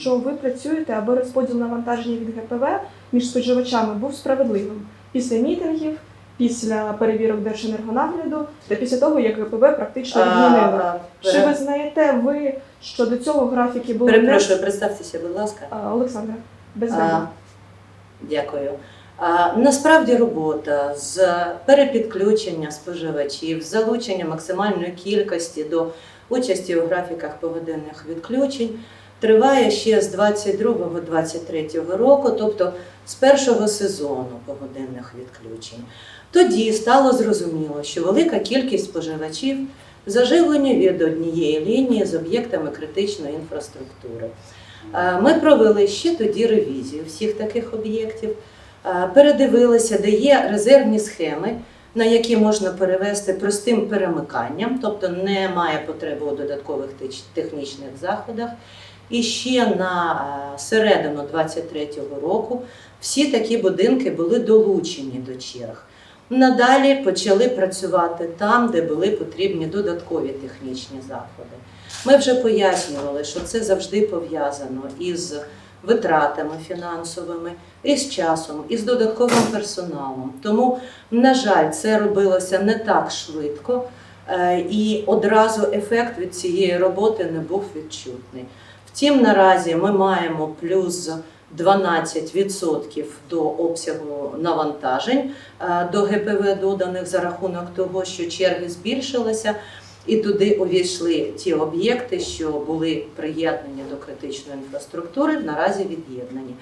що ви працюєте, аби розподіл навантаження від ГПВ між споживачами був справедливим після мітингів, після перевірок Держенергонагляду та після того, як ГПВ практично відмінили. Чи ви знаєте ви, що до цього графіки були Перепрошую, представтеся, будь ласка. А, Олександра, без А, мене. Дякую. А, Насправді робота з перепідключення споживачів, залучення максимальної кількості до участі у графіках погодинних відключень триває ще з 22-23 року, тобто з першого сезону погодинних відключень. Тоді стало зрозуміло, що велика кількість споживачів заживлені від однієї лінії з об'єктами критичної інфраструктури. Е, Ми провели ще тоді ревізію всіх таких об'єктів, е, передивилися, де є резервні схеми, на які можна перевести простим перемиканням, тобто немає потреби у додаткових технічних заходах. І ще на е, середину 23-го року всі такі будинки були долучені до черг. Надалі почали працювати там, де були потрібні додаткові технічні заходи. Ми вже пояснювали, що це завжди пов'язано із витратами фінансовими, із часом, із додатковим персоналом. Тому, на жаль, це робилося не так швидко, е, і одразу ефект від цієї роботи не був відчутний. Втім, наразі ми маємо плюс 12% до обсягу навантажень е, до ГПВ доданих за рахунок того, що черги збільшилися. І туди увійшли ті об'єкти, що були приєднані до критичної інфраструктури, наразі від'єднані.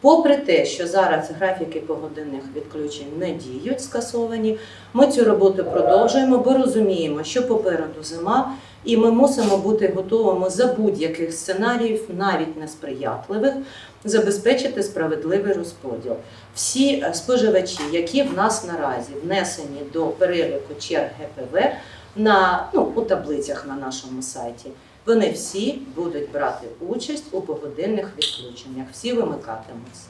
Попри те, що зараз графіки погодинних відключень не діють, скасовані, ми цю роботу продовжуємо, бо розуміємо, що попереду зима, і ми мусимо бути готовими за будь-яких сценаріїв, навіть несприятливих, забезпечити справедливий розподіл. Всі е, споживачі, які в нас наразі внесені до переліку черг ГПВ, на ну у таблицях на нашому сайті. Вони всі будуть брати участь у погодинних відключеннях, всі вимикатимуться.